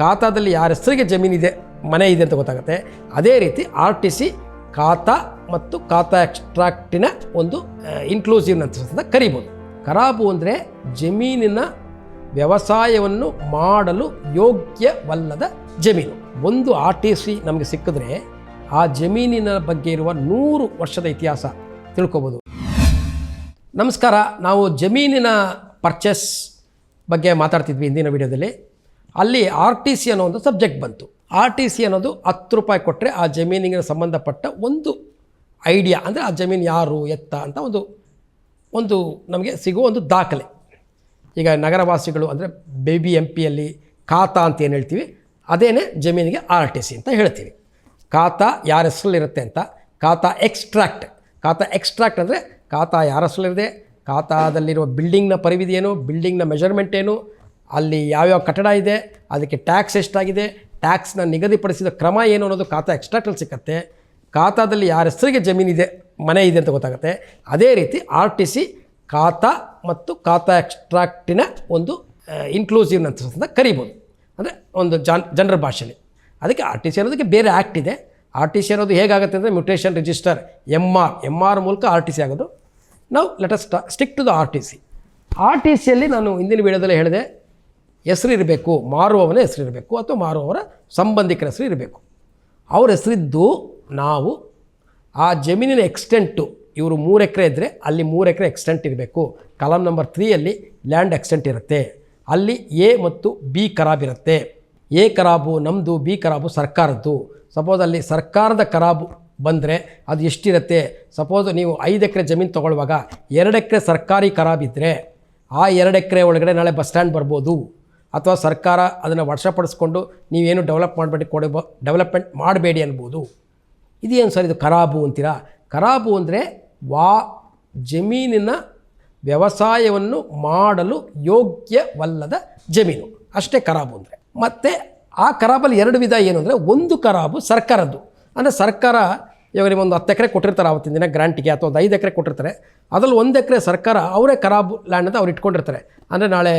ಖಾತಾದಲ್ಲಿ ಯಾರ ಹೆಸರಿಗೆ ಜಮೀನಿದೆ ಮನೆ ಇದೆ ಅಂತ ಗೊತ್ತಾಗುತ್ತೆ. ಅದೇ ರೀತಿ ಆರ್ ಟಿ ಸಿ ಖಾತಾ ಮತ್ತು ಖಾತಾ ಎಕ್ಸ್ಟ್ರಾಕ್ಟಿನ ಒಂದು ಇನ್ಕ್ಲೂಸಿವ್ ಅಂತ ಕರಿಬೋದು. ಖರಾಬು ಅಂದರೆ ಜಮೀನಿನ ವ್ಯವಸಾಯವನ್ನು ಮಾಡಲು ಯೋಗ್ಯವಲ್ಲದ ಜಮೀನು. ಒಂದು ಆರ್ ಟಿ ಸಿ ನಮಗೆ ಸಿಕ್ಕಿದ್ರೆ ಆ ಜಮೀನಿನ ಬಗ್ಗೆ ಇರುವ ನೂರು ವರ್ಷದ ಇತಿಹಾಸ ತಿಳ್ಕೊಬೋದು. ನಮಸ್ಕಾರ, ನಾವು ಜಮೀನಿನ ಪರ್ಚೇಸ್ ಬಗ್ಗೆ ಮಾತಾಡ್ತಿದ್ವಿ ಇಂದಿನ ವಿಡಿಯೋದಲ್ಲಿ. ಅಲ್ಲಿ ಆರ್ ಟಿ ಸಿ ಅನ್ನೋ ಒಂದು ಸಬ್ಜೆಕ್ಟ್ ಬಂತು. ಆರ್ ಟಿ ಸಿ ಅನ್ನೋದು ಹತ್ತು ರೂಪಾಯಿ ಕೊಟ್ಟರೆ ಆ ಜಮೀನಿಗೆ ಸಂಬಂಧಪಟ್ಟ ಒಂದು ಐಡಿಯಾ ಅಂದರೆ ಆ ಜಮೀನು ಯಾರು, ಎತ್ತ ಅಂತ ಒಂದು ಒಂದು ನಮಗೆ ಸಿಗುವ ಒಂದು ದಾಖಲೆ. ಈಗ ನಗರವಾಸಿಗಳು ಅಂದರೆ ಬೇಬಿ ಎಂ ಪಿಯಲ್ಲಿ ಖಾತಾ ಅಂತ ಏನು ಹೇಳ್ತೀವಿ? ಅದೇನೇ ಜಮೀನಿಗೆ ಆರ್ ಟಿ ಸಿ ಅಂತ ಹೇಳ್ತೀವಿ. ಖಾತಾ ಯಾರ ಹೆಸರಲ್ಲಿರುತ್ತೆ ಅಂತ? ಖಾತಾ ಎಕ್ಸ್ಟ್ರಾಕ್ಟ್ ಖಾತಾ ಎಕ್ಸ್ಟ್ರಾಕ್ಟ್ ಅಂದರೆ ಖಾತಾ ಯಾರ ಹೆಸರಲ್ಲಿದೆ? ಖಾತಾದಲ್ಲಿರುವ ಬಿಲ್ಡಿಂಗ್ನ ಪರಿವಿಧಿ ಏನು? ಬಿಲ್ಡಿಂಗ್ನ ಮೆಜರ್ಮೆಂಟ್ ಏನು? ಅಲ್ಲಿ ಯಾವ್ಯಾವ ಕಟ್ಟಡ ಇದೆ, ಅದಕ್ಕೆ ಟ್ಯಾಕ್ಸ್ ಎಷ್ಟಾಗಿದೆ ಟ್ಯಾಕ್ಸ್ನ ನಿಗದಿಪಡಿಸಿದ ಕ್ರಮ ಏನು ಅನ್ನೋದು ಖಾತಾ ಎಕ್ಸ್ಟ್ರಾಕ್ಟಲ್ಲಿ ಸಿಕ್ಕತ್ತೆ. ಖಾತಾದಲ್ಲಿ ಯಾರ ಹೆಸರಿಗೆ ಜಮೀನಿದೆ ಮನೆ ಇದೆ ಅಂತ ಗೊತ್ತಾಗುತ್ತೆ. ಅದೇ ರೀತಿ ಆರ್ ಟಿ ಸಿ ಖಾತಾ ಮತ್ತು ಖಾತಾ ಎಕ್ಸ್ಟ್ರಾಕ್ಟಿನ ಒಂದು ಇನ್ಕ್ಲೂಸಿವ್ ಅಂತ ಕರಿಬೋದು. ಅಂದರೆ ಒಂದು ಜನ್, ಜನರ ಭಾಷೆಯಲ್ಲಿ ಅದಕ್ಕೆ ಆರ್ ಟಿ ಸಿ ಅನ್ನೋದಕ್ಕೆ ಬೇರೆ ಆ್ಯಕ್ಟ್ ಇದೆ. ಆರ್ ಟಿ ಸಿ ಅನ್ನೋದು ಹೇಗಾಗುತ್ತೆ ಅಂದರೆ mutation register M R M R ಮೂಲಕ ಆರ್ ಟಿ ಸಿ ಆಗೋದು. ನಾವು let's stick to the R T C R T ಸಿಯಲ್ಲಿ ನಾನು ಹಿಂದಿನ ವಿಡಿಯೋದಲ್ಲಿ ಹೇಳಿದೆ ಹೆಸರು ಇರಬೇಕು ಮಾರುವವನ ಹೆಸರು ಇರಬೇಕು ಅಥವಾ ಮಾರುವವರ ಸಂಬಂಧಿಕರ ಹೆಸರು ಇರಬೇಕು ಅವ್ರ ಹೆಸರಿದ್ದು ನಾವು ಆ ಜಮೀನಿನ ಎಕ್ಸ್ಟೆಂಟು ಇವರು ಮೂರು ಎಕರೆ ಇದ್ದರೆ ಅಲ್ಲಿ ಮೂರು ಎಕರೆ ಎಕ್ಸ್ಟೆಂಟ್ ಇರಬೇಕು. ಕಲಮ್ ನಂಬರ್ ತ್ರೀಯಲ್ಲಿ ಲ್ಯಾಂಡ್ ಎಕ್ಸ್ಟೆಂಟ್ ಇರುತ್ತೆ. ಅಲ್ಲಿ ಎ ಮತ್ತು ಬಿ ಖರಾಬ್ ಇರುತ್ತೆ. ಎ ಖರಾಬು ನಮ್ಮದು ಬಿ ಖರಾಬು ಸರ್ಕಾರದ್ದು. ಸಪೋಸ್ ಅಲ್ಲಿ ಸರ್ಕಾರದ ಖರಾಬು ಬಂದರೆ ಅದು ಎಷ್ಟಿರುತ್ತೆ? ಸಪೋಸ್ ನೀವು ಐದು ಎಕರೆ ಜಮೀನು ತೊಗೊಳ್ಳುವಾಗ ಎರಡು ಎಕರೆ ಸರ್ಕಾರಿ ಖರಾಬ್ ಇದ್ದರೆ ಆ ಎರಡು ಎಕರೆ ಒಳಗಡೆ ನಾಳೆ ಬಸ್ ಸ್ಟ್ಯಾಂಡ್ ಬರ್ಬೋದು. ಅಥವಾ ಸರ್ಕಾರ ಅದನ್ನು ವರ್ಷಪಡಿಸ್ಕೊಂಡು ನೀವೇನು ಡೆವಲಪ್ ಮಾಡಬೇಡಿ ಕೊಡಬ ಡೆವಲಪ್ಮೆಂಟ್ ಮಾಡಬೇಡಿ ಅನ್ಬೋದು. ಇದೇನು ಸರ್ ಇದು ಖರಾಬು ಅಂತೀರಾ? ಖರಾಬು ಅಂದರೆ ವಾ, ಜಮೀನಿನ ವ್ಯವಸಾಯವನ್ನು ಮಾಡಲು ಯೋಗ್ಯವಲ್ಲದ ಜಮೀನು. ಅಷ್ಟೇ ಖರಾಬು ಅಂದರೆ. ಮತ್ತು ಆ ಖರಾಬಲ್ಲಿ ಎರಡು ವಿಧ ಏನು ಅಂದರೆ ಒಂದು ಖರಾಬು ಸರ್ಕಾರದ್ದು. ಅಂದರೆ ಸರ್ಕಾರ ಇವಾಗ ನಿಮ್ಮೊಂದು ಹತ್ತು ಎಕರೆ ಕೊಟ್ಟಿರ್ತಾರೆ ಆವತ್ತಿನ ದಿನ ಗ್ರಾಂಟಿಗೆ ಅಥವಾ ಒಂದು ಐದು ಎಕರೆ ಕೊಟ್ಟಿರ್ತಾರೆ. ಅದರಲ್ಲಿ ಒಂದು ಎಕರೆ ಸರ್ಕಾರ ಅವರೇ ಖರಾಬು ಲ್ಯಾಂಡ್ ಅಂತ ಅವ್ರು ಇಟ್ಕೊಂಡಿರ್ತಾರೆ. ಅಂದರೆ ನಾಳೆ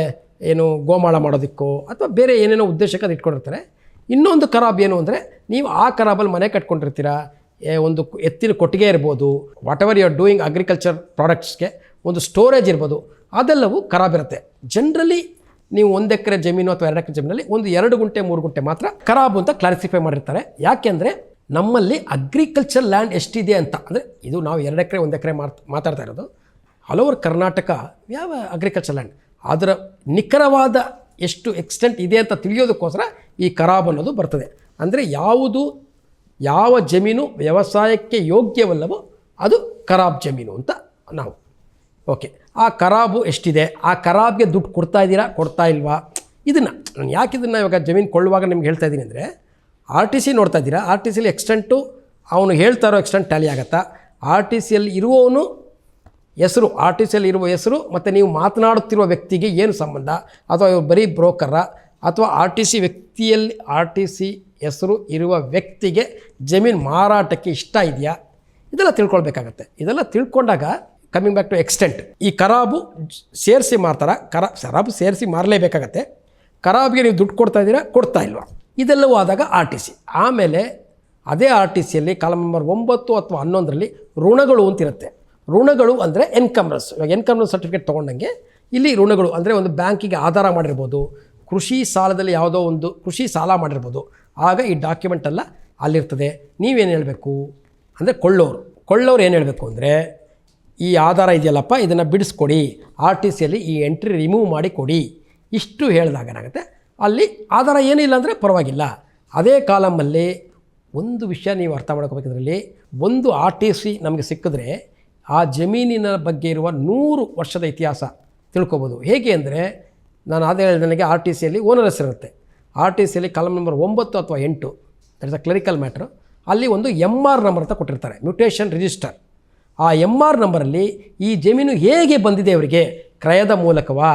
ಏನು ಗೋಮಾಳ ಮಾಡೋದಕ್ಕೋ ಅಥವಾ ಬೇರೆ ಏನೇನೋ ಉದ್ದೇಶಕ್ಕೆ ಅದು ಇಟ್ಕೊಂಡಿರ್ತಾರೆ. ಇನ್ನೊಂದು ಖರಾಬ್ ಏನು ಅಂದರೆ ನೀವು ಆ ಖರಾಬಲ್ಲಿ ಮನೆ ಕಟ್ಕೊಂಡಿರ್ತೀರಾ ಒಂದು ಎತ್ತಿನ ಕೊಟ್ಟಿಗೆ ಇರ್ಬೋದು whatever you are doing agriculture ಪ್ರಾಡಕ್ಟ್ಸ್ಗೆ ಒಂದು ಸ್ಟೋರೇಜ್ ಇರ್ಬೋದು, ಅದೆಲ್ಲವೂ ಖರಾಬ್ ಇರುತ್ತೆ. ಜನರಲಿ ನೀವು ಒಂದು ಎಕರೆ ಜಮೀನು ಅಥವಾ ಎರಡು ಎಕರೆ ಜಮೀನಲ್ಲಿ ಒಂದು ಎರಡು ಗುಂಟೆ, ಮೂರು ಗುಂಟೆ ಮಾತ್ರ ಖರಾಬು ಅಂತ ಕ್ಲಾರಿಫೈ ಮಾಡಿರ್ತಾರೆ. ಯಾಕೆಂದರೆ ನಮ್ಮಲ್ಲಿ ಅಗ್ರಿಕಲ್ಚರ್ ಲ್ಯಾಂಡ್ ಎಷ್ಟಿದೆ ಅಂತ, ಅಂದರೆ ಇದು ನಾವು ಎರಡು ಎಕರೆ, ಒಂದು ಎಕರೆ ಮಾತ್, ಮಾತಾಡ್ತಾ ಇರೋದು. ಆಲ್ ಓವರ್ ಕರ್ನಾಟಕ ಯಾವ ಅಗ್ರಿಕಲ್ಚರ್ ಲ್ಯಾಂಡ್ ಅದರ ನಿಖರವಾದ ಎಷ್ಟು ಎಕ್ಸ್ಟೆಂಟ್ ಇದೆ ಅಂತ ತಿಳಿಯೋದಕ್ಕೋಸ್ಕರ ಈ ಖರಾಬ್ ಅನ್ನೋದು ಬರ್ತದೆ. ಅಂದರೆ ಯಾವುದು, ಯಾವ ಜಮೀನು ವ್ಯವಸಾಯಕ್ಕೆ ಯೋಗ್ಯವಲ್ಲವೋ ಅದು ಖರಾಬ್ ಜಮೀನು ಅಂತ ನಾವು. ಓಕೆ, ಆ ಖರಾಬು ಎಷ್ಟಿದೆ? ಆ ಖರಾಬ್ಗೆ ದುಡ್ಡು ಕೊಡ್ತಾ ಇದ್ದೀರಾ, ಕೊಡ್ತಾ ಇಲ್ವಾ? ಇದನ್ನು, ನಾನು ಯಾಕೆ ಇದನ್ನು ಇವಾಗ ಜಮೀನು ಕೊಳ್ಳುವಾಗ ನಿಮ್ಗೆ ಹೇಳ್ತಾ ಇದ್ದೀನಿ ಅಂದರೆ ಆರ್ ಟಿ ಸಿ ನೋಡ್ತಾ ಇದ್ದೀರಾ? ಆರ್ ಟಿ ಸಿಲಿ ಎಕ್ಸ್ಟೆಂಟು ಅವನು ಹೇಳ್ತಾರೋ ಎಕ್ಸ್ಟೆಂಟ್ ಟ್ಯಾಲಿ ಆಗುತ್ತಾ? ಆರ್ ಟಿ ಸಿಯಲ್ಲಿ ಇರುವವನು ಹೆಸರು ಆರ್ ಟಿ ಸಿಯಲ್ಲಿ ಇರುವ ಹೆಸರು, ಮತ್ತು ನೀವು ಮಾತನಾಡುತ್ತಿರುವ ವ್ಯಕ್ತಿಗೆ ಏನು ಸಂಬಂಧ? ಅಥವಾ ಇವರು ಬರೀ ಬ್ರೋಕರ? ಅಥವಾ ಆರ್ ಟಿ ಸಿ ವ್ಯಕ್ತಿಯಲ್ಲಿ ಆರ್ ಟಿ ಸಿ ಹೆಸರು ಇರುವ ವ್ಯಕ್ತಿಗೆ ಜಮೀನು ಮಾರಾಟಕ್ಕೆ ಇಷ್ಟ ಇದೆಯಾ? ಇದೆಲ್ಲ ತಿಳ್ಕೊಳ್ಬೇಕಾಗತ್ತೆ. ಇದೆಲ್ಲ ತಿಳ್ಕೊಂಡಾಗ ಕಮ್ಮಿಂಗ್ ಬ್ಯಾಕ್ ಟು ಎಕ್ಸ್ಟೆಂಟ್ ಈ ಖರಾಬು ಸೇರಿಸಿ ಮಾರ್ತಾರ? ಕರ ಶರಾಬು ಸೇರಿಸಿ ಮಾರಲೇಬೇಕಾಗತ್ತೆ. ಖರಾಬ್ಗೆ ನೀವು ದುಡ್ಡು ಕೊಡ್ತಾ ಇದ್ದೀರಾ? ಕೊಡ್ತಾ ಇಲ್ವಾ? ಇದೆಲ್ಲವೂ ಆದಾಗ ಆರ್ ಟಿ ಸಿ ಆಮೇಲೆ ಅದೇ ಆರ್ ಟಿ ಸಿಯಲ್ಲಿ ಕಾಲಂ ನಂಬರ್ ಒಂಬತ್ತು ಅಥವಾ ಹನ್ನೊಂದರಲ್ಲಿ ಋಣಗಳು ಅಂತಿರುತ್ತೆ. ಋಣಗಳು ಅಂದರೆ ಎನ್ಕಮ್ರಸ್ ಇವಾಗ ಎನ್ಕಮ್ರಸ್ ಸರ್ಟಿಫಿಕೇಟ್ ತೊಗೊಂಡಂಗೆ ಇಲ್ಲಿ ಋಣಗಳು ಅಂದರೆ ಒಂದು ಬ್ಯಾಂಕಿಗೆ ಆಧಾರ ಮಾಡಿರ್ಬೋದು. ಕೃಷಿ ಸಾಲದಲ್ಲಿ ಯಾವುದೋ ಒಂದು ಕೃಷಿ ಸಾಲ ಮಾಡಿರ್ಬೋದು. ಆಗ ಈ ಡಾಕ್ಯುಮೆಂಟ್ ಎಲ್ಲ ಅಲ್ಲಿರ್ತದೆ. ನೀವೇನು ಹೇಳಬೇಕು? ಅಂದರೆ ಕೊಳ್ಳೋರು. ಕೊಳ್ಳೋರು ಏನು ಹೇಳಬೇಕು ಅಂದರೆ ಈ ಆಧಾರ ಇದೆಯಲ್ಲಪ್ಪ, ಇದನ್ನು ಬಿಡಿಸ್ಕೊಡಿ. ಆರ್ ಟಿ ಸಿಯಲ್ಲಿ ಈ ಎಂಟ್ರಿ ರಿಮೂವ್ ಮಾಡಿ ಕೊಡಿ. ಇಷ್ಟು ಹೇಳಿದಾಗ ಏನಾಗುತ್ತೆ? ಅಲ್ಲಿ ಆಧಾರ ಏನಿಲ್ಲ ಅಂದರೆ ಪರವಾಗಿಲ್ಲ. ಅದೇ ಕಾಲಮಲ್ಲಿ ಒಂದು ವಿಷಯ ನೀವು ಅರ್ಥ ಮಾಡ್ಕೋಬೇಕಿದ್ರಲ್ಲಿ ಒಂದು ಆರ್ ಟಿ ಸಿ ನಮಗೆ ಸಿಕ್ಕಿದ್ರೆ ಆ ಜಮೀನಿನ ಬಗ್ಗೆ ಇರುವ ನೂರು ವರ್ಷದ ಇತಿಹಾಸ ತಿಳ್ಕೊಬೋದು. ಹೇಗೆ ಅಂದರೆ ನಾನು ಅದೇ ಹೇಳಿದ ನನಗೆ ಆರ್ ಟಿ ಸಿಯಲ್ಲಿ ಓನರ್ ಹೆಸರಿರುತ್ತೆ ಆರ್ ಟಿ ಸಿಯಲ್ಲಿ ಕಾಲಮ್ ನಂಬರ್ ಒಂಬತ್ತು ಅಥವಾ ಎಂಟು that is a clerical matter ಅಲ್ಲಿ ಒಂದು ಎಂ ಆರ್ ನಂಬರ್ ಅಂತ ಕೊಟ್ಟಿರ್ತಾರೆ ಮ್ಯೂಟೇಷನ್ ರಿಜಿಸ್ಟರ್ ಆ ಎಂ ಆರ್ ನಂಬರಲ್ಲಿ ಈ ಜಮೀನು ಹೇಗೆ ಬಂದಿದೆ ಅವರಿಗೆ? ಕ್ರಯದ ಮೂಲಕವಾ?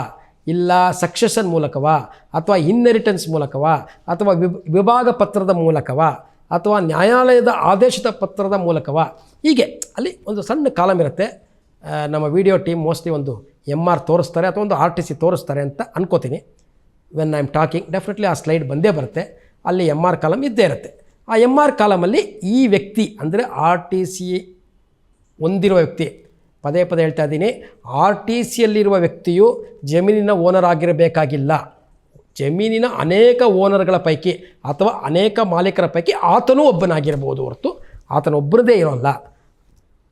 ಇಲ್ಲ ಸಕ್ಸೆಷನ್ ಮೂಲಕವಾ? ಅಥವಾ ಇನ್ಹೆರಿಟೆನ್ಸ್ ಮೂಲಕವಾ? ಅಥವಾ ವಿಭ, ವಿಭಾಗ ಪತ್ರದ ಮೂಲಕವಾ? ಅಥವಾ ನ್ಯಾಯಾಲಯದ ಆದೇಶದ ಪತ್ರದ ಮೂಲಕವಾ? ಹೀಗೆ ಅಲ್ಲಿ ಒಂದು ಸಣ್ಣ ಕಾಲಮ್ ಇರುತ್ತೆ. ನಮ್ಮ ವಿಡಿಯೋ ಟೀಮ್ ಮೋಸ್ಟ್ಲಿ ಒಂದು ಎಂ ಆರ್ ತೋರಿಸ್ತಾರೆ ಅಥವಾ ಒಂದು ಆರ್ ಟಿ ಸಿ ತೋರಿಸ್ತಾರೆ ಅಂತ ಅನ್ಕೋತೀನಿ. When I am talking definitely ಆ ಸ್ಲೈಡ್ ಬಂದೇ ಬರುತ್ತೆ. ಅಲ್ಲಿ ಎಂ ಆರ್ ಕಾಲಮ್ ಇದ್ದೇ ಇರುತ್ತೆ. ಆ ಎಂ ಆರ್ ಕಾಲಮಲ್ಲಿ ಈ ವ್ಯಕ್ತಿ, ಅಂದರೆ ಆರ್ ಟಿ ಸಿ ಹೊಂದಿರುವ ವ್ಯಕ್ತಿ, ಪದೇ ಪದೇ ಹೇಳ್ತಾ ಇದ್ದೀನಿ ಆರ್ ಟಿ ಸಿಯಲ್ಲಿರುವ ವ್ಯಕ್ತಿಯು ಜಮೀನಿನ ಓನರ್ ಆಗಿರಬೇಕಾಗಿಲ್ಲ. ಜಮೀನಿನ ಅನೇಕ ಓನರ್ಗಳ ಪೈಕಿ ಅಥವಾ ಅನೇಕ ಮಾಲೀಕರ ಪೈಕಿ ಆತನೂ ಒಬ್ಬನಾಗಿರ್ಬೋದು ಹೊರತು ಆತನೊಬ್ಬರದೇ ಇರೋಲ್ಲ.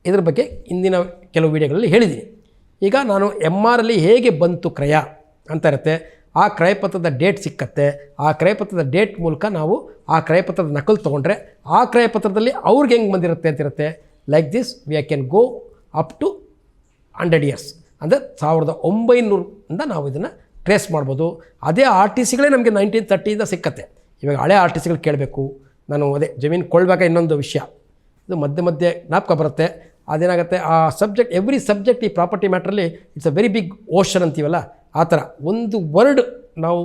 ಇದ್ರ ಬಗ್ಗೆ ಇಂದಿನ ಕೆಲವು ವಿಡಿಯೋಗಳಲ್ಲಿ ಹೇಳಿದ್ದೀನಿ. ಈಗ ನಾನು ಎಂ ಆರಲ್ಲಿ ಹೇಗೆ ಬಂತು ಕ್ರಯ ಅಂತ ಇರುತ್ತೆ ಆ ಕ್ರಯಪತ್ರದ ಡೇಟ್ ಸಿಕ್ಕತ್ತೆ, ಆ ಕ್ರಯಪತ್ರದ ಡೇಟ್ ಮೂಲಕ ನಾವು ಆ ಕ್ರಯಪತ್ರದ ನಕಲು ತೊಗೊಂಡ್ರೆ ಆ ಕ್ರಯಪತ್ರದಲ್ಲಿ ಅವ್ರಿಗೆ ಹೆಂಗೆ ಬಂದಿರುತ್ತೆ ಅಂತ ಇರುತ್ತೆ like this we I can go up to hundred years ಅಂದರೆ ಸಾವಿರದ ಒಂಬೈನೂರಿಂದ ನಾವು ಇದನ್ನು ಟ್ರೇಸ್ ಮಾಡ್ಬೋದು. ಅದೇ ಆರ್ ಟಿ ಸಿಗಳೇ ನಮಗೆ ನೈನ್ಟೀನ್ ತರ್ಟಿಯಿಂದ ಸಿಕ್ಕತ್ತೆ. ಇವಾಗ ಹಳೆ ಆರ್ ಟಿ ಸಿಗಳು ಕೇಳಬೇಕು. ನಾನು ಅದೇ ಜಮೀನು ಕೊಳ್ಬೇಕಾ ಇನ್ನೊಂದು ವಿಷಯ. ಇದು ಮಧ್ಯೆ ಮಧ್ಯೆ ಜ್ಞಾಪಕ ಬರುತ್ತೆ. ಅದೇನಾಗುತ್ತೆ? ಆ ಸಬ್ಜೆಕ್ಟ್ ಎವ್ರಿ ಸಬ್ಜೆಕ್ಟ್ ಈ property ಮ್ಯಾಟ್ರಲ್ಲಿ it's a very big ocean ಅಂತೀವಲ್ಲ? ಆ ಥರ ಒಂದು ವರ್ಡ್ ನಾವು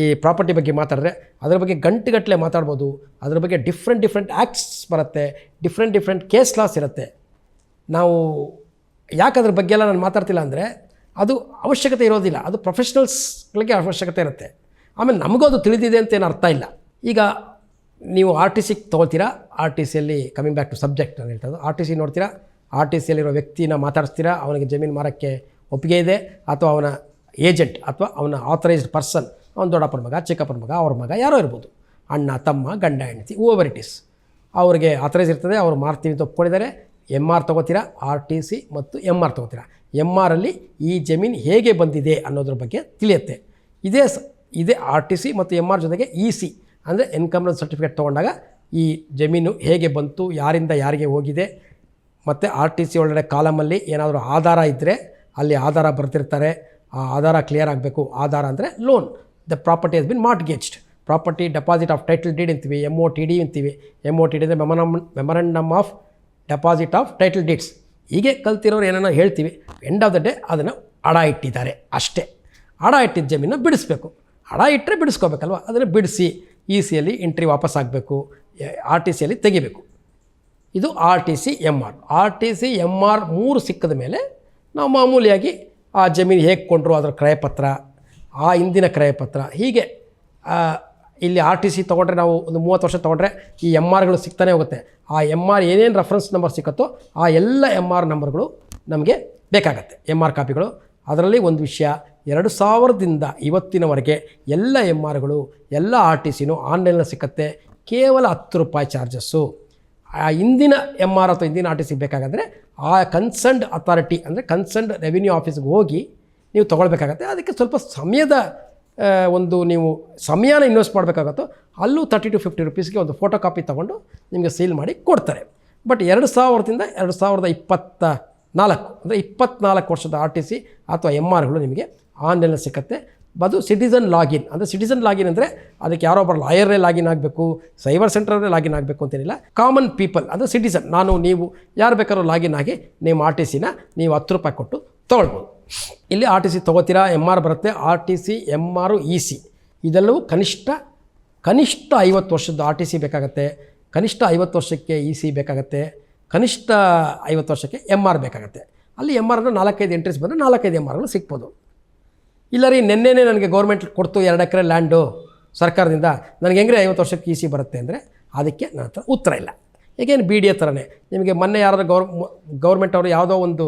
ಈ ಪ್ರಾಪರ್ಟಿ ಬಗ್ಗೆ ಮಾತಾಡಿದ್ರೆ ಅದರ ಬಗ್ಗೆ ಗಂಟೆಗಟ್ಟಲೆ ಮಾತಾಡ್ಬೋದು. ಅದರ ಬಗ್ಗೆ ಡಿಫ್ರೆಂಟ್ ಡಿಫ್ರೆಂಟ್ ಆ್ಯಕ್ಟ್ಸ್ ಬರುತ್ತೆ. ಡಿಫ್ರೆಂಟ್ ಡಿಫ್ರೆಂಟ್ ಕೇಸ್ ಲಾಸ್ ಇರುತ್ತೆ. ನಾವು ಯಾಕೆ ಅದ್ರ ಬಗ್ಗೆ ಎಲ್ಲ ನಾನು ಮಾತಾಡ್ತಿಲ್ಲ ಅಂದರೆ ಅದು ಅವಶ್ಯಕತೆ ಇರೋದಿಲ್ಲ. ಅದು ಪ್ರೊಫೆಷ್ನಲ್ಸ್ಗಳಿಗೆ ಅವಶ್ಯಕತೆ ಇರುತ್ತೆ. ಆಮೇಲೆ ನಮಗೂ ಅದು ತಿಳಿದಿದೆ ಅಂತ ಏನು ಅರ್ಥ ಇಲ್ಲ. ಈಗ ನೀವು ಆರ್ ಟಿ ಸಿಗೆ ತೊಗೊಳ್ತೀರಾ? ಆರ್ ಟಿ ಸಿಯಲ್ಲಿ ಕಮಿಂಗ್ ಬ್ಯಾಕ್ ಟು ಸಬ್ಜೆಕ್ಟ್ ಅಂತ ಹೇಳ್ತಾ ಆರ್ ಟಿ ಸಿ ನೋಡ್ತೀರಾ? ಆರ್ ಟಿ ಸಿಯಲ್ಲಿರೋ ವ್ಯಕ್ತಿನ ಮಾತಾಡಿಸ್ತೀರಾ? ಅವನಿಗೆ ಜಮೀನು ಮಾರೋಕ್ಕೆ ಒಪ್ಪಿಗೆ ಇದೆ ಅಥವಾ ಅವನ ಏಜೆಂಟ್ ಅಥವಾ ಅವನ ಆಥರೈಸ್ಡ್ ಪರ್ಸನ್, ಅವನ ದೊಡ್ಡಪ್ಪನ ಮಗ, ಚಿಕ್ಕಪ್ಪನ ಮಗ, ಅವ್ರ ಮಗ, ಯಾರೋ ಇರ್ಬೋದು. ಅಣ್ಣ, ತಮ್ಮ, ಗಂಡ, ಹೆಂಡತಿ ಓವರ್ ಇಟ್ ಇಸ್ ಅವ್ರಿಗೆ ಆಥರೈಸ್ ಇರ್ತದೆ, ಅವ್ರು ಮಾರ್ತೀವಿ ಅಂತ ಒಪ್ಕೊಂಡಿದ್ದಾರೆ. ಎಂ ಆರ್ ತೊಗೋತೀರಾ? ಆರ್ ಟಿ ಸಿ ಮತ್ತು ಎಂ ಆರ್ ತೊಗೋತೀರಾ? ಎಂ ಆರಲ್ಲಿ ಈ ಜಮೀನು ಹೇಗೆ ಬಂದಿದೆ ಅನ್ನೋದ್ರ ಬಗ್ಗೆ ತಿಳಿಯುತ್ತೆ. ಇದೇ ಸ, ಇದೇ ಆರ್ ಟಿ ಸಿ ಮತ್ತು ಎಂ ಆರ್ ಜೊತೆಗೆ ಇ ಸಿ ಅಂದರೆ ಇನ್ಕಮ್ ಸರ್ಟಿಫಿಕೇಟ್ ತೊಗೊಂಡಾಗ ಈ ಜಮೀನು ಹೇಗೆ ಬಂತು, ಯಾರಿಂದ, ಯಾರಿಗೆ ಹೋಗಿದೆ ಮತ್ತು ಆರ್ ಟಿ ಸಿ ಒಳಗಡೆ ಕಾಲಮಲ್ಲಿ ಏನಾದರೂ ಆಧಾರ ಇದ್ದರೆ ಅಲ್ಲಿ ಆಧಾರ ಬರ್ತಿರ್ತಾರೆ. ಆ ಆಧಾರ ಕ್ಲಿಯರ್ ಆಗಬೇಕು. ಆಧಾರ ಅಂದರೆ loan the property has been mortgaged property deposit of title deed ಅಂತೀವಿ ಎಂ ಒ ಟಿ ಡಿ ಅಂತೀವಿ. ಎಂ ಒ ಟಿ ಡಿ ಅಂದರೆ ಮೆಮರಮ್ memorandum of deposit of title deeds ಹೀಗೆ ಕಲ್ತಿರೋರು ಏನೇನೋ ಹೇಳ್ತೀವಿ. ಎಂಡ್ ಆಫ್ ದ ಡೇ ಅದನ್ನು ಅಡ ಇಟ್ಟಿದ್ದಾರೆ. ಅಷ್ಟೇ. ಅಡ ಇಟ್ಟಿದ್ದ ಜಮೀನು ಬಿಡಿಸ್ಬೇಕು. ಅಡ ಇಟ್ಟರೆ ಬಿಡಿಸ್ಕೋಬೇಕಲ್ವ? ಅದನ್ನು ಬಿಡಿಸಿ ಇ ಸಿಯಲ್ಲಿ ಎಂಟ್ರಿ ವಾಪಸ್ ಆಗಬೇಕು ಆರ್ ಟಿ ಸಿಯಲ್ಲಿ ತೆಗಿಬೇಕು. ಇದು R T C M R R T C M R ಮೂರು ಸಿಕ್ಕಿದ ಮೇಲೆ ನಾವು ಮಾಮೂಲಿಯಾಗಿ ಆ ಜಮೀನು ಹೇಗೆ ಕೊಂಡರು, ಅದರ ಕ್ರಯಪತ್ರ, ಆ ಹಿಂದಿನ ಕ್ರಯಪತ್ರ, ಹೀಗೆ ಇಲ್ಲಿ ಆರ್ ಟಿ ಸಿ ತೊಗೊಂಡ್ರೆ ನಾವು ಒಂದು ಮೂವತ್ತು ವರ್ಷ ತೊಗೊಂಡ್ರೆ ಈ ಎಂ ಆರ್ಗಳು ಸಿಗ್ತಾನೆ ಹೋಗುತ್ತೆ. ಆ ಎಂ ಆರ್ ಏನೇನು ರೆಫರೆನ್ಸ್ ನಂಬರ್ ಸಿಕ್ಕತ್ತೋ ಆ ಎಲ್ಲ ಎಂ ಆರ್ ನಂಬರ್ಗಳು ನಮಗೆ ಬೇಕಾಗತ್ತೆ. ಎಂ ಆರ್ ಕಾಪಿಗಳು. ಅದರಲ್ಲಿ ಒಂದು ವಿಷಯ, ಎರಡು ಸಾವಿರದಿಂದ ಇವತ್ತಿನವರೆಗೆ ಎಲ್ಲ ಎಂ ಆರ್ಗಳು ಎಲ್ಲ ಆರ್ ಟಿ ಸಿನೂ ಆನ್ಲೈನಲ್ಲಿ ಸಿಕ್ಕತ್ತೆ. ಕೇವಲ ಹತ್ತು ರೂಪಾಯಿ ಚಾರ್ಜಸ್ಸು ಆ ಹಿಂದಿನ ಎಂ ಆರ್ ಅಥವಾ ಹಿಂದಿನ ಆರ್ ಟಿ ಸಿ ಬೇಕಾಗಂದರೆ ಆ ಕನ್ಸರ್ನ್ಡ್ ಅಥಾರಿಟಿ ಅಂದರೆ ಕನ್ಸರ್ನ್ಡ್ ರೆವಿನ್ಯೂ ಆಫೀಸ್ಗೆ ಹೋಗಿ ನೀವು ತೊಗೊಳ್ಬೇಕಾಗತ್ತೆ. ಅದಕ್ಕೆ ಸ್ವಲ್ಪ ಸಮಯದ ಒಂದು ನೀವು ಸಮಯನ ಇನ್ವೆಸ್ಟ್ ಮಾಡಬೇಕಾಗತ್ತೋ ಅಲ್ಲೂ ತರ್ಟಿ ಟು ಫಿಫ್ಟಿ ರುಪೀಸ್ಗೆ ಒಂದು ಫೋಟೋ ಕಾಪಿ ತೊಗೊಂಡು ನಿಮಗೆ ಸೇಲ್ ಮಾಡಿ ಕೊಡ್ತಾರೆ. ಬಟ್ ಎರಡು ಸಾವಿರದಿಂದ ಎರಡು ಸಾವಿರದ ಇಪ್ಪತ್ತ ನಾಲ್ಕು ಅಂದರೆ ಇಪ್ಪತ್ತ್ನಾಲ್ಕು ವರ್ಷದ ಆರ್ ಟಿ ಸಿ ಅಥವಾ ಎಂ ಆರ್ಗಳು ನಿಮಗೆ ಆನ್ಲೈನಲ್ಲಿ ಸಿಕ್ಕತ್ತೆ. ಅದು ಸಿಟಿಸನ್ ಲಾಗಿನ್ ಅಂದರೆ ಸಿಟಿಸನ್ ಲಾಗಿನ್ ಅಂದರೆ ಅದಕ್ಕೆ ಯಾರೋ ಒಬ್ಬರು ಲಾಯರೇ ಲಾಗಿನ್ ಆಗಬೇಕು ಸೈಬರ್ ಸೆಂಟ್ರೇ ಲಾಗಿನ್ ಆಗಬೇಕು ಅಂತೇನಿಲ್ಲ. ಕಾಮನ್ ಪೀಪಲ್ ಅಂದರೆ ಸಿಟಿಸನ್ ನಾನು, ನೀವು, ಯಾರು ಬೇಕಾದ್ರೂ ಲಾಗಿನ್ ಆಗಿ ನಿಮ್ಮ ಆರ್ ಟಿ ಸಿನ ನೀವು ಹತ್ತು ರೂಪಾಯಿ ಕೊಟ್ಟು ತೊಗೊಳ್ಬೋದು. ಇಲ್ಲಿ ಆರ್ ಟಿ ಸಿ ತೊಗೋತೀರಾ? ಎಂ ಆರ್ ಬರುತ್ತೆ. R T C M R E C ಇದೆಲ್ಲವೂ ಕನಿಷ್ಠ ಕನಿಷ್ಠ ಐವತ್ತು ವರ್ಷದ ಆರ್ ಟಿ ಸಿ ಬೇಕಾಗತ್ತೆ. ಕನಿಷ್ಠ ಐವತ್ತು ವರ್ಷಕ್ಕೆ ಇ ಸಿ ಬೇಕಾಗತ್ತೆ. ಕನಿಷ್ಠ ಐವತ್ತು ವರ್ಷಕ್ಕೆ ಎಂ ಆರ್ ಬೇಕಾಗತ್ತೆ. ಅಲ್ಲಿ ಎಂ ಆರ್ ಅಂದರೆ ನಾಲ್ಕೈದು ಎಂಟ್ರೀಸ್ ಬಂದರೆ ನಾಲ್ಕೈದು ಎಂ ಆರ್ಗಳು ಸಿಗ್ಬೋದು. ಇಲ್ಲ ರೀ, ನಿನ್ನೆನೇ ನನಗೆ ಗೌರ್ಮೆಂಟ್ ಕೊಡ್ತು ಎರಡು ಎಕರೆ ಲ್ಯಾಂಡು ಸರ್ಕಾರದಿಂದ. ನನಗೆ ಹೆಂಗ್ರೆ ಐವತ್ತು ವರ್ಷಕ್ಕೆ ಇ ಸಿ ಬರುತ್ತೆ ಅಂದರೆ ಅದಕ್ಕೆ ನನ್ನ ಹತ್ರ ಉತ್ತರ ಇಲ್ಲ. ಈಗೇನು ಬಿ ಡಿ ಎ ಥರನೇ ನಿಮಗೆ ಮೊನ್ನೆ ಯಾರಾದರೂ ಗೌರ್ ಗೌರ್ಮೆಂಟ್ ಅವರು ಯಾವುದೋ ಒಂದು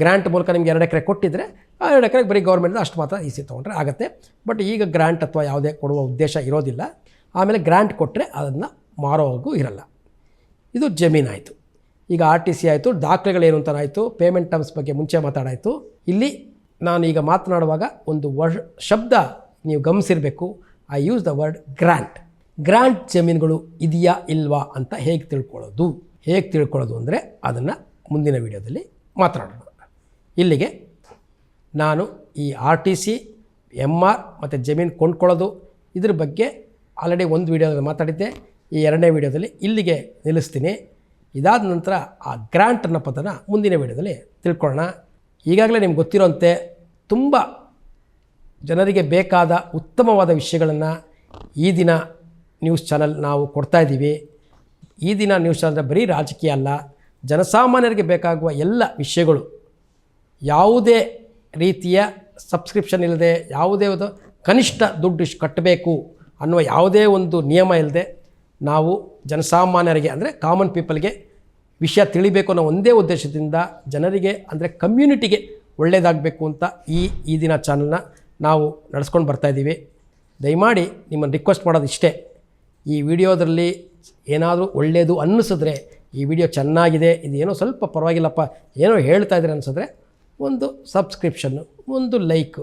ಗ್ರ್ಯಾಂಟ್ ಮೂಲಕ ನಿಮಗೆ ಎರಡು ಎಕರೆ ಕೊಟ್ಟಿದ್ದರೆ ಆ ಎರಡು ಎಕರೆಗೆ ಬರೀ ಗೌರ್ಮೆಂಟ್ ಅಷ್ಟು ಮಾತ್ರ ಇ ಸಿ ತೊಗೊಂಡ್ರೆ ಆಗುತ್ತೆ. ಬಟ್ ಈಗ ಗ್ರ್ಯಾಂಟ್ ಅಥವಾ ಯಾವುದೇ ಕೊಡುವ ಉದ್ದೇಶ ಇರೋದಿಲ್ಲ. ಆಮೇಲೆ ಗ್ರ್ಯಾಂಟ್ ಕೊಟ್ಟರೆ ಅದನ್ನು ಮಾರೋವರೆಗೂ ಇರಲ್ಲ. ಇದು ಜಮೀನಾಯಿತು ಈಗ ಆರ್ ಟಿ ಸಿ ಆಯಿತು, ದಾಖಲೆಗಳೇನು ಅಂತ ಆಯಿತು ಪೇಮೆಂಟ್ ಟರ್ಮ್ಸ್ ಬಗ್ಗೆ ಮುಂಚೆ ಮಾತಾಡಾಯಿತು. ಇಲ್ಲಿ ನಾನು ಈಗ ಮಾತನಾಡುವಾಗ ಒಂದು ವರ್ ಶಬ್ದ ನೀವು ಗಮನಿಸಿರಬೇಕು. I use the word grant grant ಜಮೀನುಗಳು ಇದೆಯಾ ಇಲ್ವಾ ಅಂತ ಹೇಗೆ ತಿಳ್ಕೊಳ್ಳೋದು? ಹೇಗೆ ತಿಳ್ಕೊಳ್ಳೋದು ಅಂದರೆ ಅದನ್ನು ಮುಂದಿನ ವಿಡಿಯೋದಲ್ಲಿ ಮಾತನಾಡೋಣ. ಇಲ್ಲಿಗೆ ನಾನು ಈ R T C M R ಮತ್ತು ಜಮೀನು ಕೊಂಡ್ಕೊಳ್ಳೋದು. ಇದ್ರ ಬಗ್ಗೆ ಆಲ್ರೆಡಿ ಒಂದು ವಿಡಿಯೋದಲ್ಲಿ ಮಾತಾಡಿದ್ದೆ. ಈ ಎರಡನೇ ವಿಡಿಯೋದಲ್ಲಿ ಇಲ್ಲಿಗೆ ನಿಲ್ಲಿಸ್ತೀನಿ. ಇದಾದ ನಂತರ ಆ ಗ್ರ್ಯಾಂಟ್ ಅನ್ನೋ ಪದನ ಮುಂದಿನ ವಿಡಿಯೋದಲ್ಲಿ ತಿಳ್ಕೊಳ್ಳೋಣ. ಈಗಾಗಲೇ ನಿಮ್ಗೆ ಗೊತ್ತಿರೋಂತೆ ತುಂಬ ಜನರಿಗೆ ಬೇಕಾದ ಉತ್ತಮವಾದ ವಿಷಯಗಳನ್ನು ಈ ದಿನ ನ್ಯೂಸ್ ಚಾನಲ್ ನಾವು ಕೊಡ್ತಾ ಇದ್ದೀವಿ. ಈ ದಿನ ನ್ಯೂಸ್ ಚಾನಲ್ ಬರೀ ರಾಜಕೀಯ ಅಲ್ಲ, ಜನಸಾಮಾನ್ಯರಿಗೆ ಬೇಕಾಗುವ ಎಲ್ಲ ವಿಷಯಗಳು. ಯಾವುದೇ ರೀತಿಯ ಸಬ್ಸ್ಕ್ರಿಪ್ಷನ್ ಇಲ್ಲದೆ ಯಾವುದೇ ಒಂದು ಕನಿಷ್ಠ ದುಡ್ಡು ಕಟ್ಟಬೇಕು ಅನ್ನುವ ಯಾವುದೇ ಒಂದು ನಿಯಮ ಇಲ್ಲದೆ ನಾವು ಜನಸಾಮಾನ್ಯರಿಗೆ ಅಂದರೆ ಕಾಮನ್ ಪೀಪಲ್ಗೆ ವಿಷಯ ತಿಳಿಬೇಕು ಅನ್ನೋ ಒಂದೇ ಉದ್ದೇಶದಿಂದ ಜನರಿಗೆ, ಅಂದರೆ ಕಮ್ಯುನಿಟಿಗೆ ಒಳ್ಳೆಯದಾಗಬೇಕು ಅಂತ ಈ ಈ ದಿನ ಚಾನಲ್ನ ನಾವು ನಡೆಸ್ಕೊಂಡು ಬರ್ತಾಯಿದ್ದೀವಿ ದಯಮಾಡಿ ನಿಮ್ಮನ್ನು ರಿಕ್ವೆಸ್ಟ್ ಮಾಡೋದು ಇಷ್ಟೇ. ಈ ವಿಡಿಯೋದಲ್ಲಿ ಏನಾದರೂ ಒಳ್ಳೆಯದು ಅನ್ನಿಸಿದ್ರೆ ಈ ವಿಡಿಯೋ ಚೆನ್ನಾಗಿದೆ ಇದು ಏನೋ ಸ್ವಲ್ಪ ಪರವಾಗಿಲ್ಲಪ್ಪ, ಏನೋ ಹೇಳ್ತಾ ಇದ್ರೆ ಅನಿಸಿದ್ರೆ ಒಂದು ಸಬ್ಸ್ಕ್ರಿಪ್ಷನ್ನು ಒಂದು ಲೈಕು